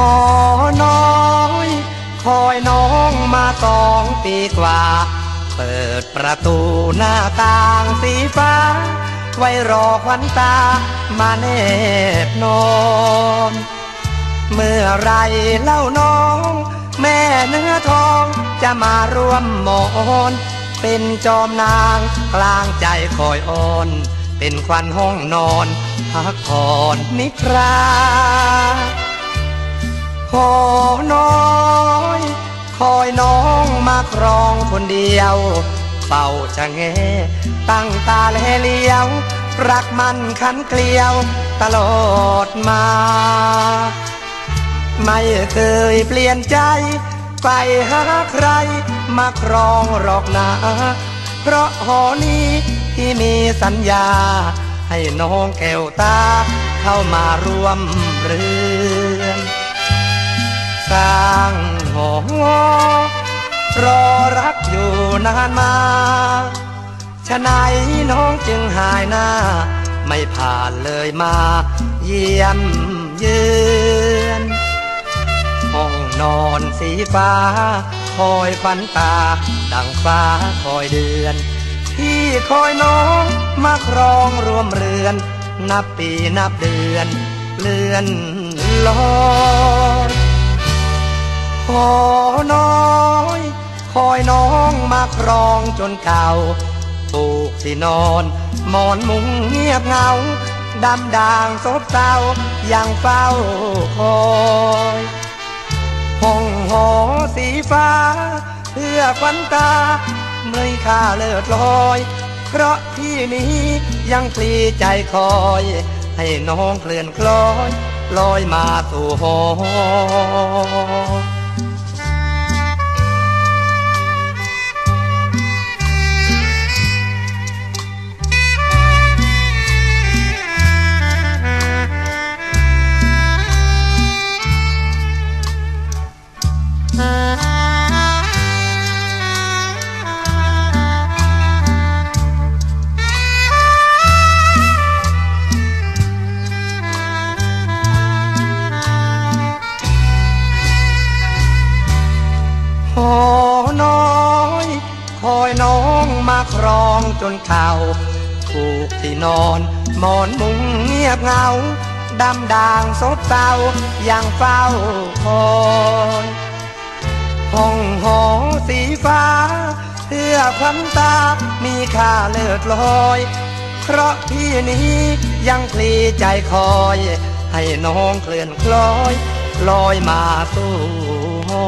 อน้อย คอยน้องมาสองปีกว่า เปิดประตูหน้าต่างสีฟ้า ไว้รอควันตามาแนบนอนเมื่อไรเล่าน้อง แม่เนื้อทองจะมาร่วมหมอนเป็นจอมนางกลางใจคอยอ่อน เป็นควันห้องนอนพักผ่อนนิทรา หอน้อย คอยน้องมาครองคนเดียวเป่าจะแงตั้งตาแลเลี้ยว รักมันขันเกลียวตลอดมา ไม่เคยเปลี่ยนใจ ไปหาใครมาครองหรอกนะเพราะหอนี้ที่มีสัญญา ให้น้องแก้วตาเข้ามาร่วมเรือ สร้างหอรอรักอยู่นานมาฉะไหนน้องจึงหายหน้า ไม่ผ่านเลยมา เยี่ยมเยือนห้องนอนสีฟ้า คอยฝันตา ดังฟ้าคอยเดือนที่คอยน้องมาครองรวมเรือน นับปีนับเดือน เลื่อนลอยขอ น้อย คอยน้องมาครองจนเก่าปูกที่นอนหมอนมุงเงียบเงา ดำด่างซบเศร้ายังเฝ้าคอยห้องหอสีฟ้า เพื่อควันตาไม่ค่าเลิศลอย เพราะที่นี้ยังปลีใจคอย ให้น้องเคลื่อนคล้อยลอยมาสู่หอ องมาครองจนเข่าถูกที่นอนหมอนมุงเงียบเงาดำด่างซบเศร้ายังเฝ้าคอยห้องหอสีฟ้าเพื่อควันตามีค่าเลิศลอย เพราะที่นี้ยังพลีใจคอย ให้น้องเคลื่อนคล้อย ลอยมาสู่หอ